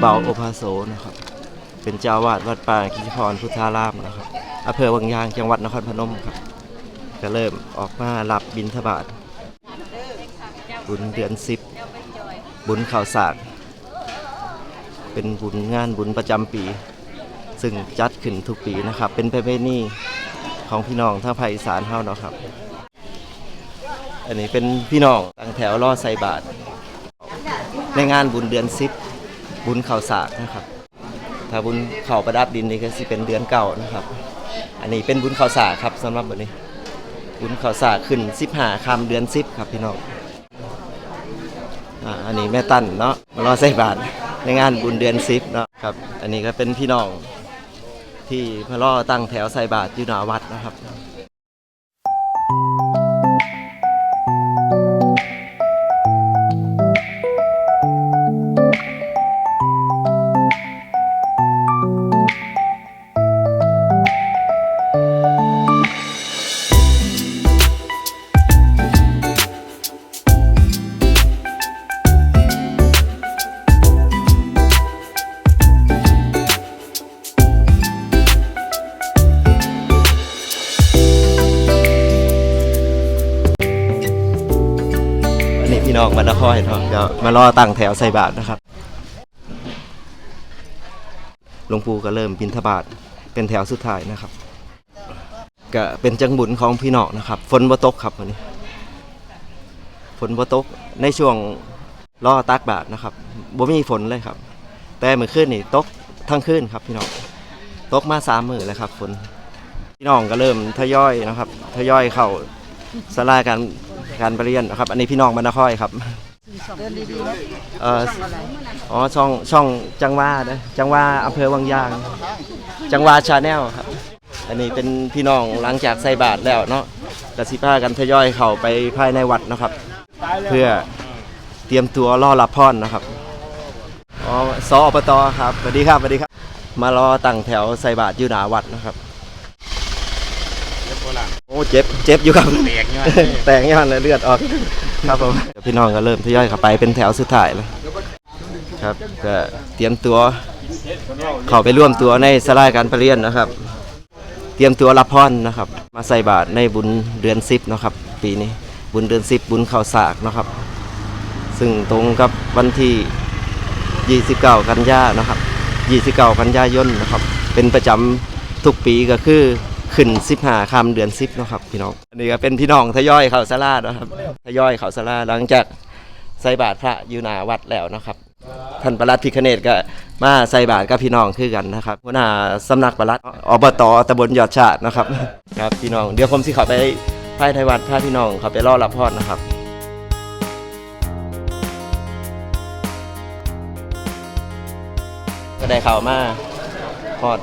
เบาโอภาโสนะครับ เป็นเจ้าวาดวัดป่ากิจพรพุทธารามนะครับอำเภอวังยางจังหวัดนครพนมครับก็เริ่มออกมารับบิณฑบาตบุญเดือนสิบบุญข่าวสากเป็นบุญงานบุญประจำปี ซึ่งจัดขึ้นทุกปีนะครับ เป็นประเพณีของพี่น้องทางภาคอีสานเฮาเนาะครับ อันนี้เป็นพี่น้องตั้งแถวรอใส่บาตรในงานบุญเดือนสิบ บุญข่าวสากนะครับ ถ้าบุญข่าวประดับดินนี่ก็สิเป็นเดือนเก่านะครับ อันนี้เป็นบุญข่าวสากครับสำหรับวันนี้ บุญข่าวสากขึ้น15คำเดือน10ครับพี่น้องอ่าอันนี้แม่ตั้นเนาะมารอใส่บาตรในงานบุญเดือน10เนาะครับ อันนี้ก็เป็นพี่น้องที่มารอตั้งแถวใส่บาตรอยู่หน้าวัดนะครับอัน รอตั้งแถวใส่บาตรนะครับหลวงปู่ก็เริ่มบิณฑบาตเป็นแถวสุดท้ายนะครับ ก็เป็นจังบุญของพี่น้องนะครับ ฝนบ่ตกครับวันนี้ ฝนบ่ตกในช่วงรอตักบาตรนะครับบ่มีฝนเลยครับ แต่เมื่อคืนนี่ตกทั้งคืนครับพี่น้องตกมาสามมือแล้วครับฝนพี่น้องก็เริ่มทยอยนะครับทยอยเข้าศาลาการการประเรียนนะครับ อันนี้พี่น้องมานครครับ เดินดีๆนะเอ่ออ๋อช่องช่องจังหวาเด้อจังหวาอำเภอวังยาง จังหวาชาแนลครับ อันนี้เป็นพี่น้องหลังจากใส่บาตรแล้วเนาะกสิพากันทยอยเข้าไปภายในวัดนะครับ เพื่อเตรียมตัวรอรับพรนะครับอ๋อสอปตครับสวัสดีครับสวัสดีครับ มารอตั้งแถวใส่บาตรอยู่หน้าวัดนะครับเจ็บโบราณโอ้เจ็บเจ็บอยู่ครับแตกเนี่ยแตกย้อนเลยเลือดออก ครับผมพี่น้องก็เริ่มทยอยเข้าไปเป็นแถวสุดท้ายแล้วครับก็เตรียมตัวเข้าไปร่วมตัวในสลายการประเรียนนะครับ เตรียมตัวรับพรนะครับ มาใส่บาตรในบุญเดือนสิบนะครับ ปีนี้บุญเดือนสิบบุญข้าวสากนะครับ ซึ่งตรงกับวันที่ 29 กันยานะครับ 29 กันยายนนะครับ เป็นประจำทุกปีก็คือ ขึ้น15คำเดือน10นะครับพี่น้อง อันนี้ก็เป็นพี่น้องทยอยเข้าสลานะครับทยอยเข้าสลาหลังจากใส่บาตรพระอยู่หนาวัดแล้วนะครับ ท่านประหลัดพิคเนตก็มาใส่บาตรกับพี่น้องคือกันนะครับหัวหน้าสำนักประหลัดอบตตำบลยอดชาตินะครับครับพี่น้องเดี๋ยวผมสิเขับไปภายในวัดพาพี่น้องเขาไปรอรับพรนะครับก็ได้ข่าวมาพอด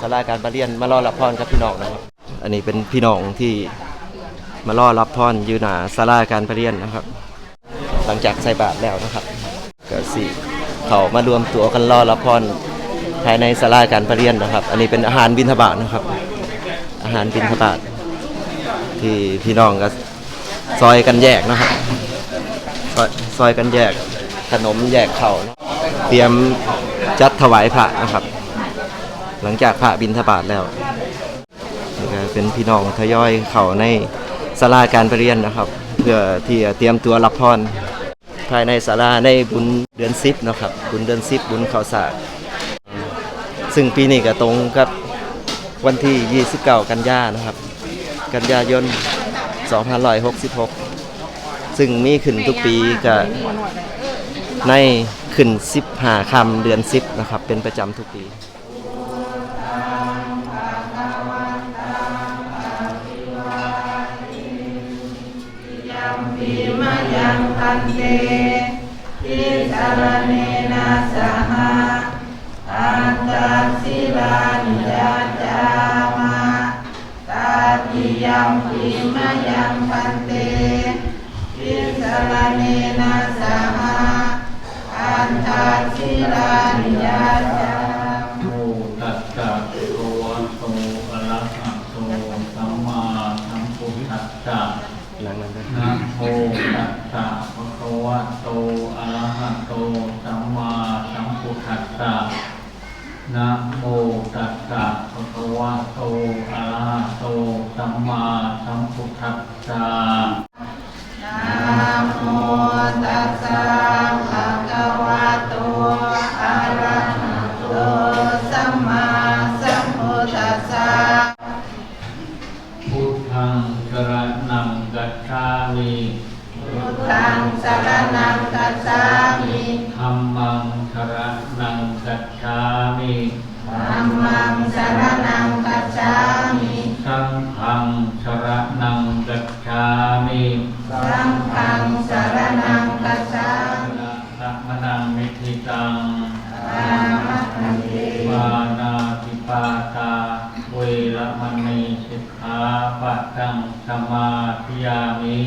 สาราการประเรียนมารอรับพรกับพี่น้องนะครับ อันนี้เป็นพี่น้องที่มารอรับพรอยู่หน้าสาราการประเรียนนะครับ หลังจากใส่บาตรแล้วนะครับก็สิเขามารวมตัวกันรอรับพรภายในสาราการประเรียนนะครับ อันนี้เป็นอาหารบิณฑบาตนะครับ อาหารบิณฑบาตที่พี่น้องก็ซอยกันแยกนะครับซอยซอยกันแยกขนมแยกเข่าวเนาเตรียมจัดถวายพระนะครับ หลังจากพระบิณฑบาตแล้วนี่ก็เป็นพี่น้องทยอยเข้าในศาลาการประเรียนนะครับ เพื่อที่จะเตรียมตัวรับพรภายในศาลาในบุญเดือนสิบนะครับ บุญเดือนสิบบุญข้าวสากซึ่งปีนี้ก็ตรงกับวันที่ 29 กันยานะครับ กันยายน 2566 ซึ่งมีขึ้นทุกปีก็ในขึ้น 15คำเดือน 10 นะครับ เป็นประจำทุกปี รเนนะสหะอันตัสสิลานิยาจามะตาติยัมปีมายังพันเตทิสารเนนะสหะอันตัสสิลานิยาจามะโมตัสสะภะคะวะโตอะระหะโตสัมมาสัมพุทธัสสะ วะโตอะระหะโตสัมมาสัมพุทธัะนะโมตัสสะภะคะวะโตอะระหะโตสัมมาสัมพุทธัะนะโมตัสสะ กัจฉามิธัมมังสรณังกัจฉามิธัมมังสรณังกัจฉามิสังฆังสรณังกัจฉามิสังฆังสรณังกัจฉามิสัมมนังมิทิตังอามะคันเตวานาติปาตาเวรมณีสิกขาปะทังสมาธิยามิ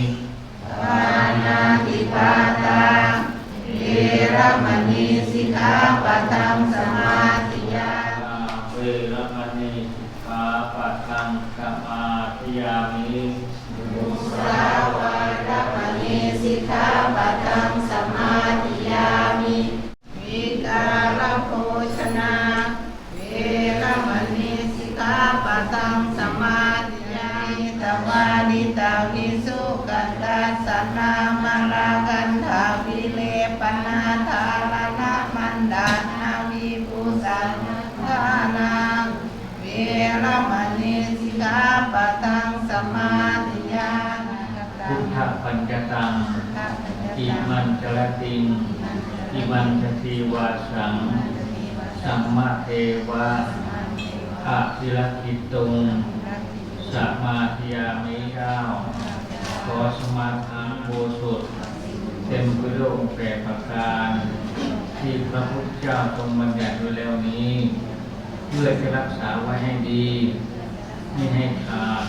ปา นาติปาตาเวรมณีสิกขาปะทังสมาธิยามิเวรมณีสิกขาปะทังสมาธิยามิสาวารมณีสิกขาปะทังาปะทังสมาธิยาพุทธปัญจตังอิมันจรติงอิมันจทีวาสังสัมมาเทวะอะพิรกิตุงสมาธิยามิเจ้าขอสมาทานโบสถเต็มไปด้วยองค์แปดประการ ที่พระพุทธเจ้าทรงบัญญัติไว้แล้วนี้ เพื่อจะรักษาไว้ให้ดี ไม่ให้ขาด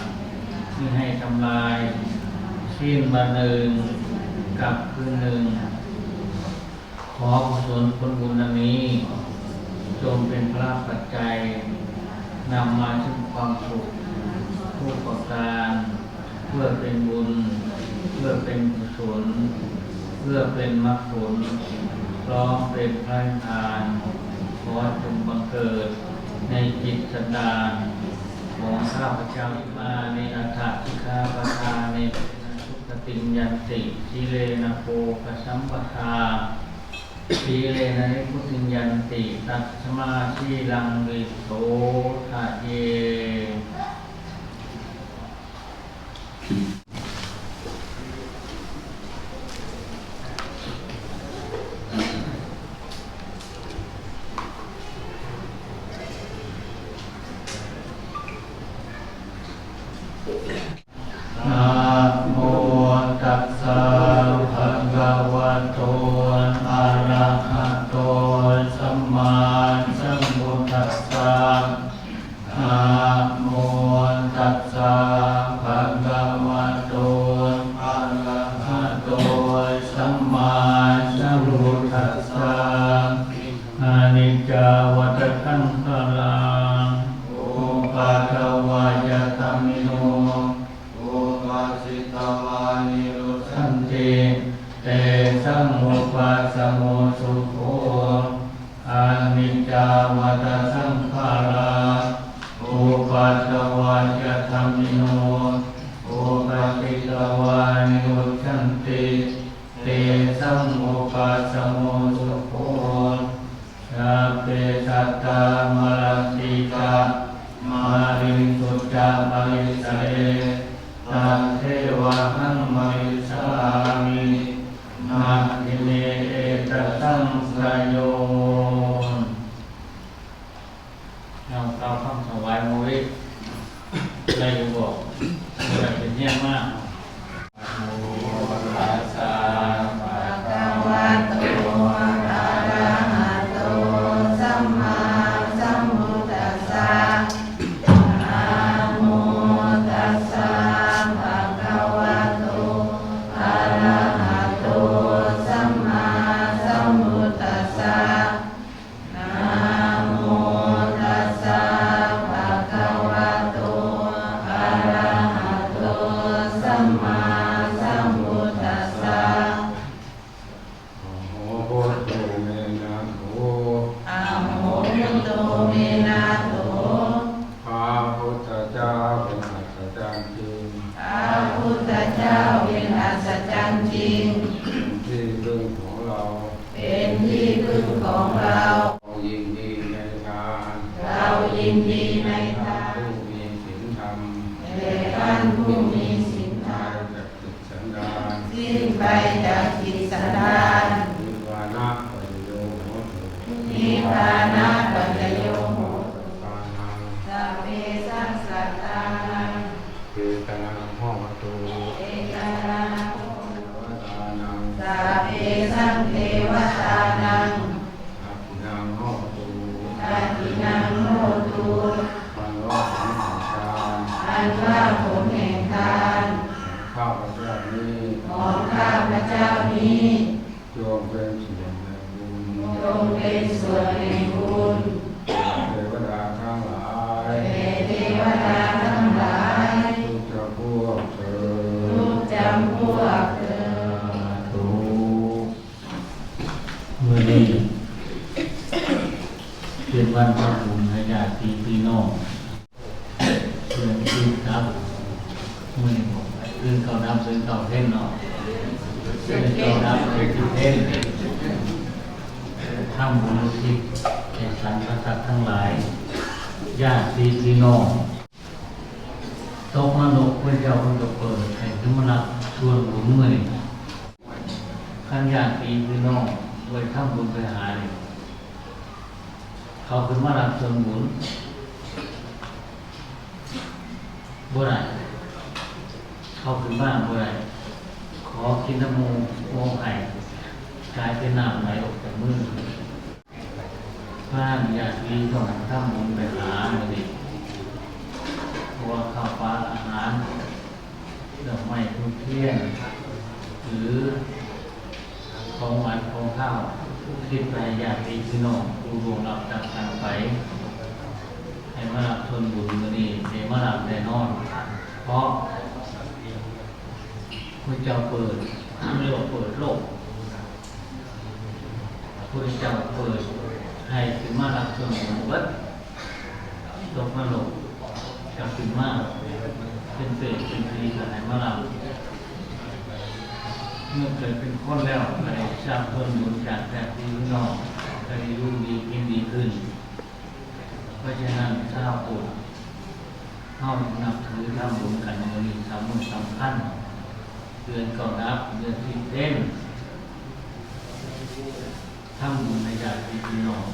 ไม่ให้ทำลายสิ้นมาหนึ่งกับคืนหนึ่ง ขอกุศลผลบุญอันนี้ จงเป็นพระปัจจัยนำมาซึ่งความสุขทุกประการเพื่อเป็นบุญ เพื่อเป็นกุศลเพื่อเป็นมรรคผลพร้อมเป็นพระนิพพานขอจงบังเกิดในจิตสันดาน ของข้าพเจ้ามาในอัฏฐที่ขาปทาในสุขติมยันติสีเลนะโปกสัมปทาทีเลนะนิพุติยันติตัสมาชีลังวิโสทะเย นะโมตัสสะภะคะวะ โตอรหัตโต มือนี้เป็นวันพระบุญให้ญาติพี่น้องเพื่อนที่ครับมื่อนี้ผมอื่อนเขานับซื้อนเขาเท่นเนาะซื้อนเขานับซื้อที่เท่นทำบุญทิศแก่สรรพสัตว์ทั้งหลายญาติพี่น้องตกนรกพระเจ้าคนก็เปิดให้ขึ้นมารับส่วนบุญมือนี้ข้างญาติพี่น้อง ไว้ทำบุญไปหาเนี่ยเขาคือมารับส่วนบุญบ่ได้เขาคือบ้านบ่ได้ขอกินน้ำมูโมไห่กลายเป็นน้ำไหลออกจากมือบ้านญาติพี่น้องทำบุญไปหาเมื่อนี้เพราะว่าข้าวปลาอาหารดอกไม้ทุกเทียนหรือ ของหวานของข้าวคิดไปอยากดีพี่น้องดูดวงรับจากทางไป ให้มารับชนบุญมือนี้ให้มารับแน่นอน เพราะพระเจ้าเปิดเรียกว่าเปิดโลกพระเจ้าเปิดให้ถึงมารับชนบุญเบิดตกมาโลกกับถึงมาเป็นเปรตเป็นผีกับให้มารับ เมื่อเกิดเป็นคนแล้วก็ได้ทราบเพิ่มบุญจากแต่ที่นอกก็ได้รู้ดีกินดีขึ้น เพราะฉะนั้นชาวปุถเข้านับถือทำบุญกันมือนี้สำคัญสำคัญเดือนก่อนนับเดือนที่เต้นทำบุญในญาติพี่น้อง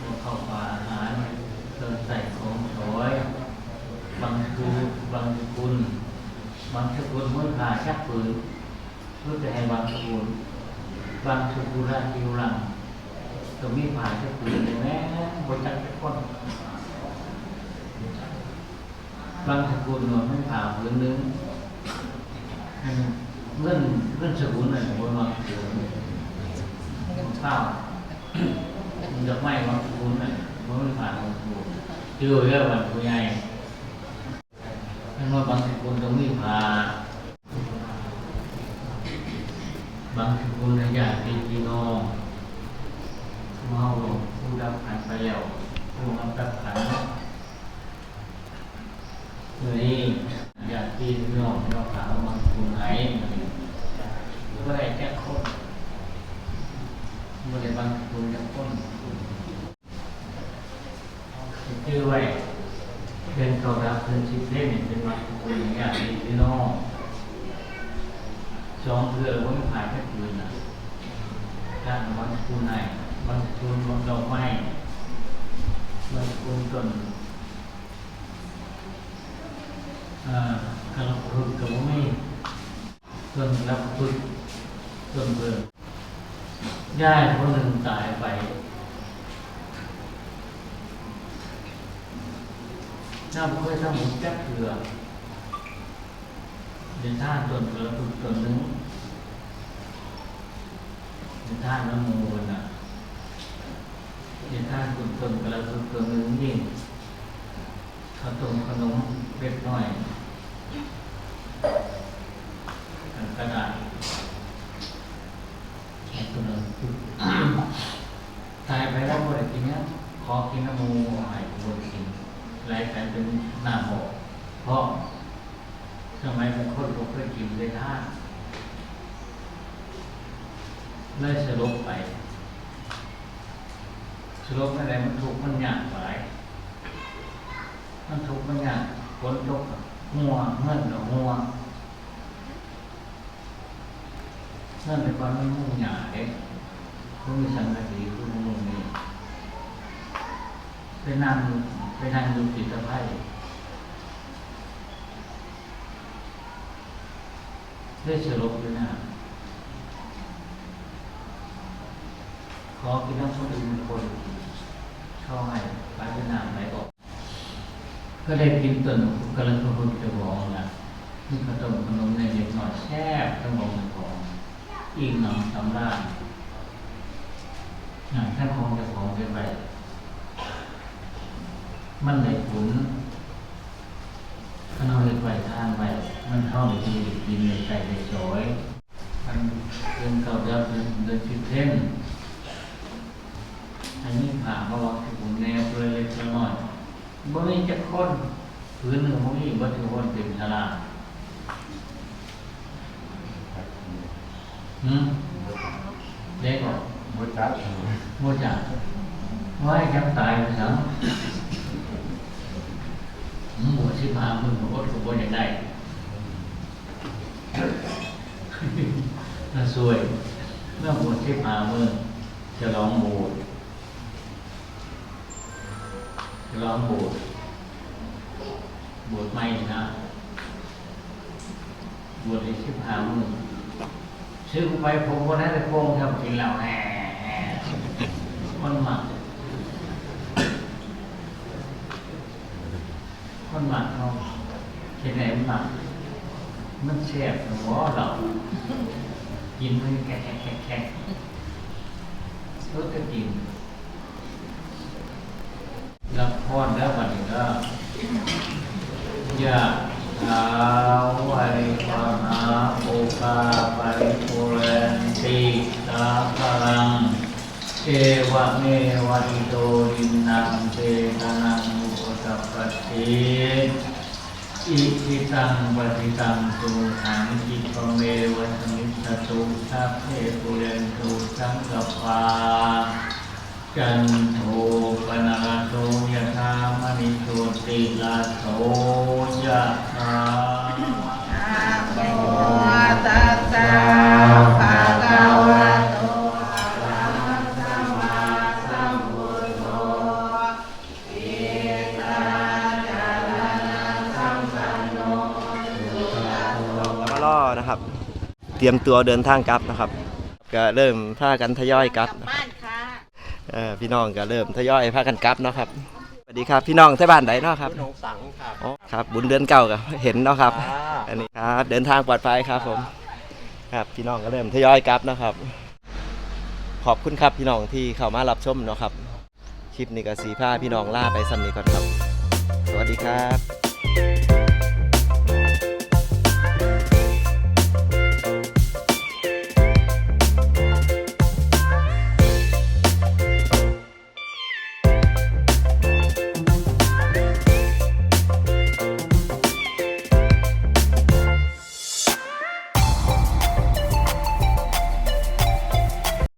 ว่าเข้าป่าอาหารเติมใส่ของสวยบางคือบางสกุลบางสกุลม้วนผ่าชักปืน เพื่อจะให้บางสกุลบางสกุลราชิวรังตรงนี้ผ่านจะปืนเลยแม่บนจักรคนบางสกุลหน่วยไม่ผ่าผืนนึงเงื่อนเงื่อนสกุลหน่อยบนบางสกุลข้าวมันจะไม้บางสกุลหน่อยมันไม่ผ่านบางสกุลเจอเยอะวันผู้ใหญ่ถ้าว่าบางสกุลตรงนี้ผ่า บางสกุลในญาติพี่น้องผู้เมาผู้รับขันไปแล้วผู้รับรับขันเมื่อนี้ญาติพี่น้องเราถามบางสกุลไหนก็ได้แจ้งคนเมื่อได้บางสกุลแจ้งคนชื่อไว้เป็นเขารับเป็นชิดเล่นเป็นบางสกุลญาติพี่น้อง สองเพื่อว่าไม่ผ่านแค่คืนนะ การวันคูณไหนวันคูณวันดอกไม้วันคูณต้นกระพุทธกับว่าไม่ต้นรับพุทธต้นเบื่อย่ายคนหนึ่งตายไปน้าบ่เคยทำหมุนแจ๊กเถื่อเดินท่านตนกระตุกตนนึง เดินท่านน้ำมูลอะเป็นท่านตนตนกระสุนตัวนึงยิ่งข้าต้มขนมเล็กน้อยกันกระดาษไอ้ตัวนึงตายไปแล้วบ่ได้กินเนี้ยขอกินน้ำมูหายบ่ได้กินรายการเป็นหน้าหมอเพราะ ทำไมบางคนก็เคยกินได้ท่าน เลยสลบไปสลบอะไรมันทุกข์มันยากหลายมันทุกข์มันยากฝนตกหัวเงื่อนกับหัวเงื่อนในความมันมุ่งหยาเด็กมันมีสังกะสีคือมุ่งนี่ไปนั่งไปนั่งดูจิตไพ่ด้สรุปด้วยนะ ขอกินน้ำส้มอีกหนึ่งคนช่องให้ไปเวียดนาไหนบอกก็ได้กินต้นกระลังกระพุนกระบอกนะนี่ขนมขนมในเด็กหน่อยแซ่บทั้งบอกของอีกหนังสำราญอ่าท่านคงจะของเป็นไปมันได้ผลถ้าเราเห็นไปทานไปมันเข้าในที่กินในใจในสวยมันเป็นเก่าเดิมเดินเดินชิดเท่นอันนี้ผ่ามาว่าที่ผมแนวเลยเล็กน้อย บ่มีจักคนพื้น หนึ่งบ่มีบ่ถือคนเต็มสลาหืมเด็กบอกมุจัดบ่จักว่าให้แกมตายไปซังหืมบ่สิพามึงอดก็บ่อยากได้น่าสวยเมื่อบวชสิพามึงจะร้องโบสถ์จะร้องโบสถ์ บวชไม่นะบวชในชิบหามือซื้อไปผมคนนั้นจะโกงทำกินเหล้าแหมคนหมักคนหมักเขาเห็นไหนมันหมักมันแซ่บหัวเรากินมันแกะแกะแกะแกะรสก็กินรับพรแล้ววันนี้ก็ ยะถาวาริวหาปุคาปาริปุเรนติสาคลังเอวะเมวะอิโตดินังเตตะนังอุปกัปปติอิทิตังปฏิตังตุหังอิปเมวะสมิสตุสัพเพปุเรนตุสังกปาจันโทปนาลโทยะธามณิโชติลาโท ยะธานะโมตัสสะภะคะวะโตอะระหะโตสัมมาสัมพุทโธอิตาจารณะสัมปันโนสุขโตมารอนะครับ เตรียมตัวเดินทางกลับนะครับ ก็เริ่มพากันทยอยกลับนะครับบ้านค่ะเออพี่น้องก็เริ่มทยอยพากันกลับเนาะครับสวัสดีครับพี่น้องที่บ้านไหนเนาะครับหนองสังครับอ๋อ ครับ บุญเดือนเก่าก็เห็นเนาะครับอ่าอันนี้ครับ เดินทางปลอดภัยครับผม ครับพี่น้องก็เริ่มทยอยกลับนะครับ ขอบคุณครับพี่น้องที่เข้ามารับชมเนาะครับ คลิปนี้ก็สีผ้าพี่น้องล่าไปสำนีก่อนครับ สวัสดีครับ